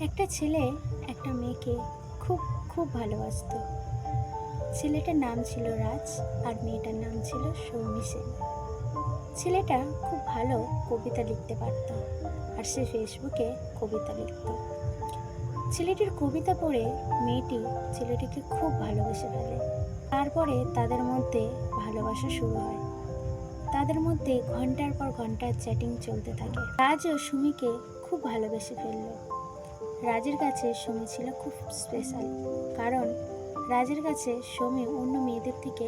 একটা ছেলে একটা মেয়েকে খুব খুব ভালোবাসতো। ছেলেটার নাম ছিল রাজ আর মেয়েটার নাম ছিল সৌমি সেন। ছেলেটা খুব ভালো কবিতা লিখতে পারত আর সে ফেসবুকে কবিতা লিখত। ছেলেটির কবিতা পড়ে মেয়েটি ছেলেটিকে খুব ভালোবেসে ফেলে। তারপরে তাদের মধ্যে ভালোবাসা শুরু হয়। তাদের মধ্যে ঘণ্টার পর ঘণ্টার চ্যাটিং চলতে থাকে। রাজ ও সুমিকে খুব ভালোবেসে ফেলল। রাজের কাছে সুমি ছিল খুব স্পেশাল কারণ রাজের কাছে সমী অন্য মেয়েদের থেকে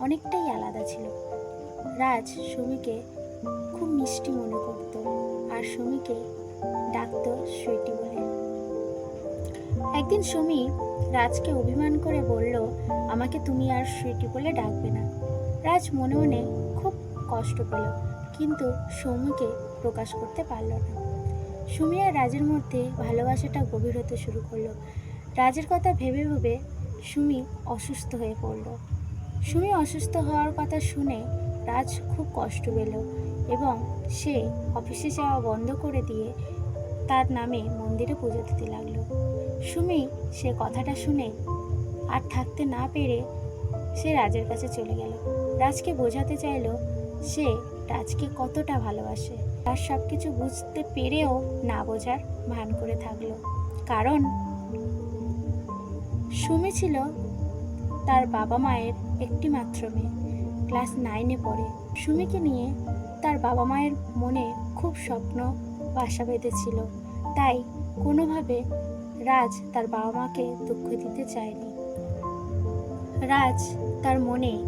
অনেকটাই আলাদা ছিল। রাজ সমীকে খুব মিষ্টি মনে করত আর সুমিকে ডাকতো সুইটি বলে। একদিন সমী রাজকে অভিমান করে বলল, আমাকে তুমি আর সুইটি বলে ডাকবে না। রাজ মনে মনে খুব কষ্ট পেল, কিন্তু সমীকে প্রকাশ করতে পারল না। সুমি আর রাজের মধ্যে ভালোবাসাটা গভীর হতে শুরু করল। রাজের কথা ভেবে ভেবে সুমি অসুস্থ হয়ে পড়ল। সুমি অসুস্থ হওয়ার কথা শুনে রাজ খুব কষ্ট পেল এবং সে অফিসে যাওয়া বন্ধ করে দিয়ে তার নামে মন্দিরে পুজো দিতে লাগল। সুমি সে কথাটা শুনে আর থাকতে না পেরে সে রাজের কাছে চলে গেল। রাজকে বোঝাতে চাইলো সে রাজকে কতটা ভালোবাসে। তার সব কিছু বুঝতে পেরেও না বোঝার ভান করে থাকল। কারণ সুমি ছিল তার বাবা মায়ের একটি মাত্র মেয়ে। ক্লাস নাইনে পড়ে। সুমিকে নিয়ে তার বাবা মায়ের মনে খুব স্বপ্ন বাসা বেঁধেছিল। তাই কোনোভাবে রাজ তার বাবা মাকে দুঃখ দিতে চায়নি। রাজ তার মনে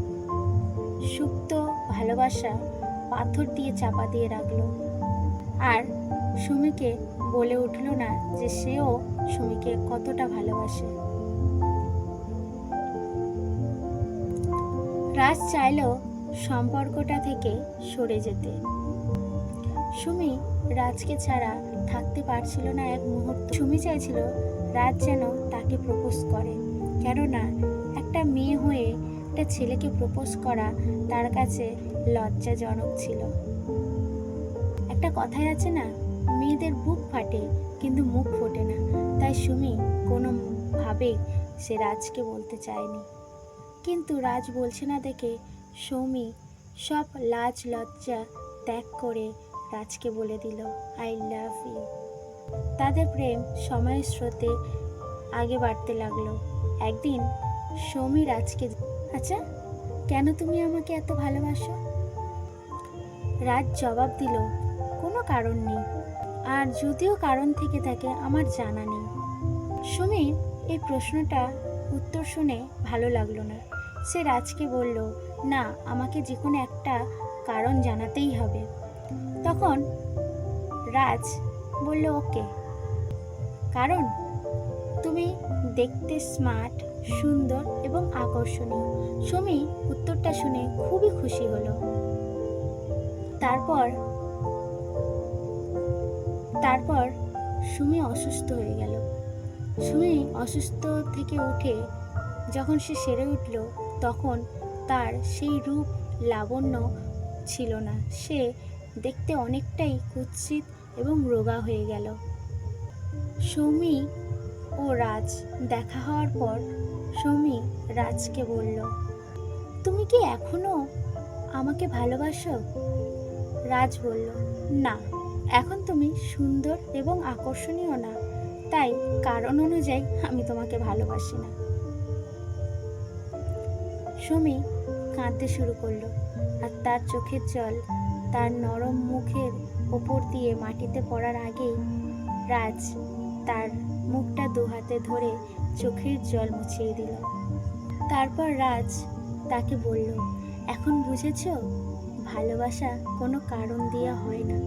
সুপ্ত ভালোবাসা পাথর দিয়ে চাপা দিয়ে রাখল। আর সুমিকে বলে উঠল না যে সেও সুমিকে কতটা ভালোবাসে। রাজ চাইলো সম্পর্কটা থেকে সরে যেতে। সুমি রাজকে ছাড়া থাকতে পারছিল না এক মুহূর্ত। সুমি চাইছিল রাজ যেন তাকে প্রপোজ করে, কেননা একটা মেয়ে হয়ে একটা ছেলেকে প্রপোজ করা তার কাছে লজ্জাজনক ছিল। একটা কথাই আছে না, মেয়েদের বুক ফাটে কিন্তু মুখ ফোটে না। তাই সুমি কোনোভাবে সে রাজকে বলতে চায়নি। কিন্তু রাজ বলছে না দেখে সৌমি সব লাজ লজ্জা ত্যাগ করে রাজকে বলে দিল আই লাভ ইউ তাদের প্রেম সময়ের স্রোতে আগে বাড়তে লাগল। একদিন সৌমি রাজকে আচ্ছা কেন তুমি আমাকে এত ভালোবাসো? রাজ জবাব দিল, কোনো কারণ নেই। আর যদিও কারণ থেকে থাকে, আমার জানা নেই। সুমির এই প্রশ্নটা উত্তর শুনে ভালো লাগল না। সে রাজকে বলল, না, আমাকে যে কোনো একটা কারণ জানাতেই হবে। তখন রাজ বলল, ওকে। কারণ? তুমি দেখতে স্মার্ট, সুন্দর এবং আকর্ষণীয়। সুমি উত্তরটা শুনে খুবই খুশি হলো। তারপর? তারপর সুমি অসুস্থ হয়ে গেল। সুমি অসুস্থ থেকে উঠে যখন সে সেরে উঠল, তখন তার সেই রূপ লাবণ্য ছিল না। সে দেখতে অনেকটাই কুৎসিত এবং রোগা হয়ে গেল। সৌমি ও রাজ দেখা হওয়ার পর সৌমি রাজকে বলল, তুমি কি এখনও আমাকে ভালোবাসো? রাজ বলল, না, এখন তুমি সুন্দর এবং আকর্ষণীয় না। তাই কারণ অনুযায়ী আমি তোমাকে ভালোবাসি না। সুমি কাঁদতে শুরু করল আর তার চোখের জল তার নরম মুখের ওপর দিয়ে মাটিতে পড়ার আগেই রাজ তার মুখটা দু হাতে ধরে চোখের জল মুছিয়ে দিল। তারপর রাজ তাকে বলল, এখন বুঝেছ? ভালোবাসা কোনো কারণ দিয়ে হয় না।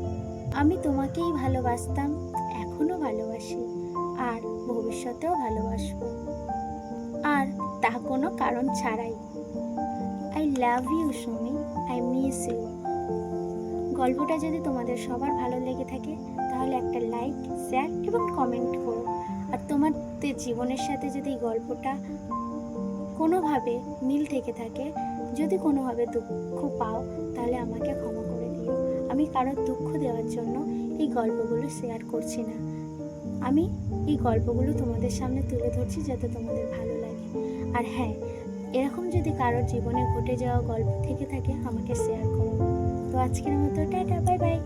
আমি তোমাকেই ভালোবাসতাম এখনও ভালোবাসি, আর ভবিষ্যতেও ভালোবাসবো। আর তা কোনো কারণ ছাড়াই। I love you Sumi. I miss you গল্পটা যদি তোমাদের সবার ভালো লেগে থাকে, তাহলে একটা লাইক শেয়ার এবং কমেন্ট করো। আর তোমাদের জীবনের সাথে যদি এই গল্পটা কোনোভাবে মিল থেকে থাকে যদি কোনোভাবে দুঃখ পাও, তাহলে আমাকে ক্ষমা করে দিও। আমি কারোর দুঃখ দেওয়ার জন্য এই গল্পগুলো শেয়ার করছি না। আমি এই গল্পগুলো তোমাদের সামনে তুলে ধরছি যাতে তোমাদের ভালো লাগে। আর হ্যাঁ এরকম যদি কারোর জীবনে ঘটে যাওয়া গল্প থেকে থাকে, আমাকে শেয়ার করো। তো আজকের মতো টাটা বাই বাই